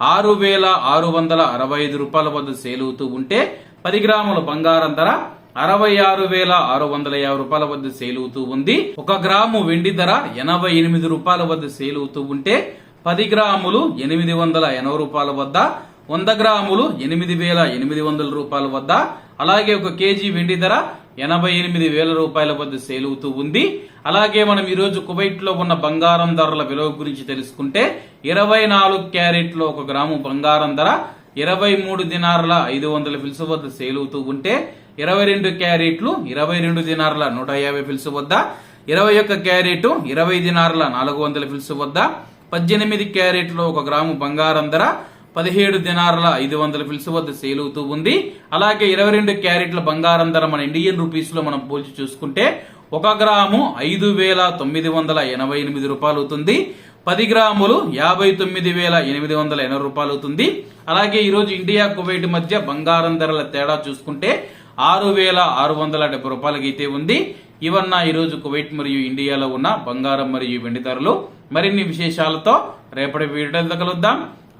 ఆరు వేల ఆరు వందల అరవై ఐదు రూపాయల వద్ద సేల్ అవుతూ ఉంటే పది గ్రాముల బంగారం ధర అరవై ఆరు వేల ఆరు వందల యాభై రూపాయల వద్ద సేల్ అవుతూ ఉంది. ఒక గ్రాము వెండి ధర ఎనభై ఎనిమిది రూపాయల వద్ద సేల్ అవుతూ ఉంటే పది గ్రాములు ఎనిమిది వందల ఎనభై రూపాయల వద్ద వంద గ్రాములు ఎనిమిది వేల ఎనిమిది వందల రూపాయల వద్ద. అలాగే ఒక కేజీ వెండి ధర ఎనభై ఎనిమిది వేల రూపాయల వద్ద సేల్ అవుతూ ఉంది. అలాగే మనం ఈరోజు కువైట్లో ఉన్న బంగారం ధరల విలువ గురించి తెలుసుకుంటే ఇరవై నాలుగు క్యారెట్లో ఒక గ్రాము బంగారం ధర ఇరవై మూడు దినారుల ఐదు వందల ఫిల్స్ వద్ద సేల్ అవుతూ ఉంటే ఇరవై రెండు క్యారెట్లు ఇరవై రెండు దినారుల నూట యాభై ఫిల్స్ వద్ద ఇరవై ఒక్క క్యారెట్ ఇరవై దినారుల నాలుగు వందల ఫిల్స్ వద్ద పద్దెనిమిది క్యారెట్లో ఒక గ్రాము బంగారం ధర పదిహేడు దినారుల ఐదు వందల ఫిల్స్ వద్ద సేల్ అవుతూ ఉంది. అలాగే ఇరవై రెండు క్యారెట్ల బంగారం ధర మన ఇండియన్ రూపీస్లో మనం పోల్చి చూసుకుంటే ఒక గ్రాము ఐదు వేల తొమ్మిది వందల ఎనభై ఎనిమిది రూపాయలు అవుతుంది. పది గ్రాములు యాభై తొమ్మిది వేల ఎనిమిది వందల ఎనభై రూపాయలు అవుతుంది. అలాగే ఈరోజు ఇండియా కువైట్ మధ్య బంగారం ధరల తేడా చూసుకుంటే ఆరు వేల ఆరు వందల డెబ్బై రూపాయలకి అయితే ఉంది. ఇవన్న ఈరోజు కువైట్ మరియు ఇండియాలో ఉన్న బంగారం మరియు వెండి ధరలు. మరిన్ని విశేషాలతో రేపటి వీడియోలో కలుద్దాం.